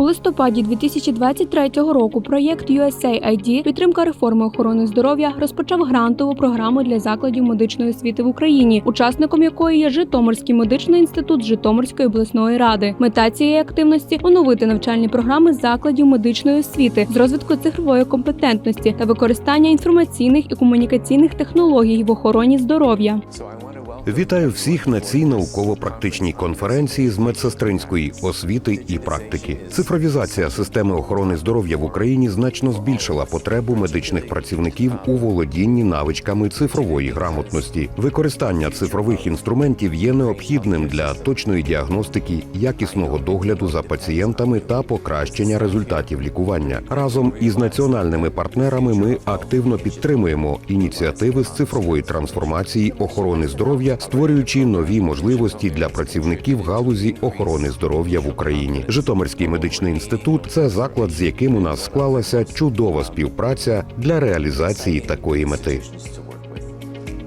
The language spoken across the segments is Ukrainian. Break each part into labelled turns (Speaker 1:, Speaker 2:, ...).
Speaker 1: У листопаді 2023 року проєкт USAID підтримка реформи охорони здоров'я розпочав грантову програму для закладів медичної освіти в Україні, учасником якої є Житомирський медичний інститут Житомирської обласної ради. Мета цієї активності оновити навчальні програми закладів медичної освіти з розвитку цифрової компетентності та використання інформаційних і комунікаційних технологій в охороні здоров'я.
Speaker 2: Вітаю всіх на цій науково-практичній конференції з медсестринської освіти і практики. Цифровізація системи охорони здоров'я в Україні значно збільшила потребу медичних працівників у володінні навичками цифрової грамотності. Використання цифрових інструментів є необхідним для точної діагностики, якісного догляду за пацієнтами та покращення результатів лікування. Разом із національними партнерами ми активно підтримуємо ініціативи з цифрової трансформації охорони здоров'я, створюючи нові можливості для працівників галузі охорони здоров'я в Україні. Житомирський медичний інститут це заклад, з яким у нас склалася чудова співпраця для реалізації такої мети.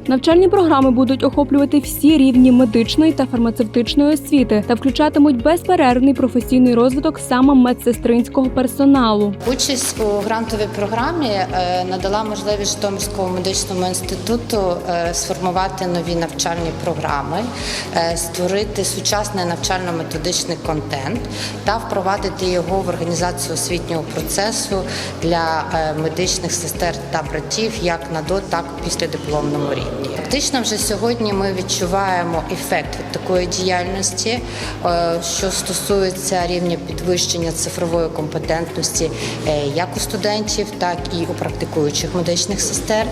Speaker 1: Навчальні програми будуть охоплювати всі рівні медичної та фармацевтичної освіти та включатимуть безперервний професійний розвиток саме медсестринського персоналу.
Speaker 3: Участь у грантовій програмі е, надала можливість Житомирському медичному інституту е, сформувати нові навчальні програми, е, створити сучасний навчально-методичний контент та впровадити його в організацію освітнього процесу для медичних сестер та братів як на до, так і після дипломному рівні. Фактично, вже сьогодні ми відчуваємо ефект від такої діяльності, е, що стосується рівня підвищення цифрової компетентності е, як у студентів, так і у практикуючих медичних сестер.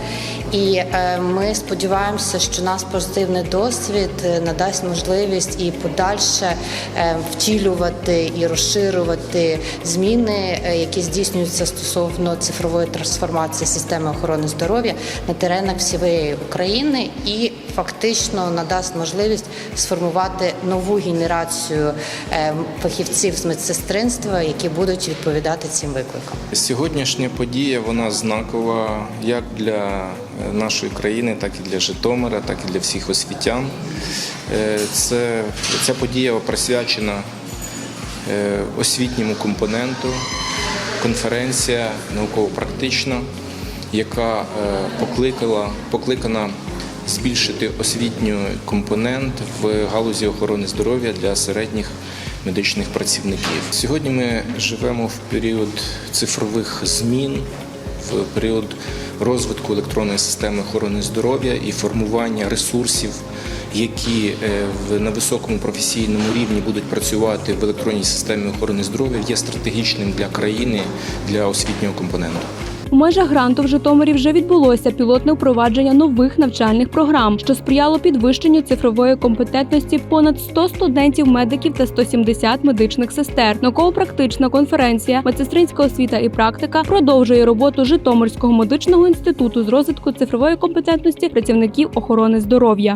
Speaker 3: І е, ми сподіваємося, що наш позитивний досвід надасть можливість і подальше втілювати і розширювати зміни, які здійснюються стосовно цифрової трансформації системи охорони здоров'я на теренах всієї України і фактично надасть можливість сформувати нову генерацію е, фахівців з медсестринства, які будуть відповідати цим викликам.
Speaker 4: Сьогоднішня подія вона знакова як для е, нашої країни, так і для Житомира, так і для всіх освітян. Е, Це, ця подія присвячена освітньому компоненту, конференція науково-практична, яка е, покликала, покликана збільшити освітній компонент в галузі охорони здоров'я для середніх медичних працівників. Сьогодні ми живемо в період цифрових змін, в період розвитку електронної системи охорони здоров'я і формування ресурсів, які е, на високому професійному рівні будуть працювати в електронній системі охорони здоров'я, є стратегічним для країни для освітнього компоненту.
Speaker 1: У межах гранту в Житомирі вже відбулося пілотне впровадження нових навчальних програм, що сприяло підвищенню цифрової компетентності понад 100 студентів, медиків та 170 медичних сестер. Науково-практична конференція Медсестринська освіта і практика продовжує роботу Житомирського медичного інституту з розвитку цифрової компетентності працівників охорони здоров'я.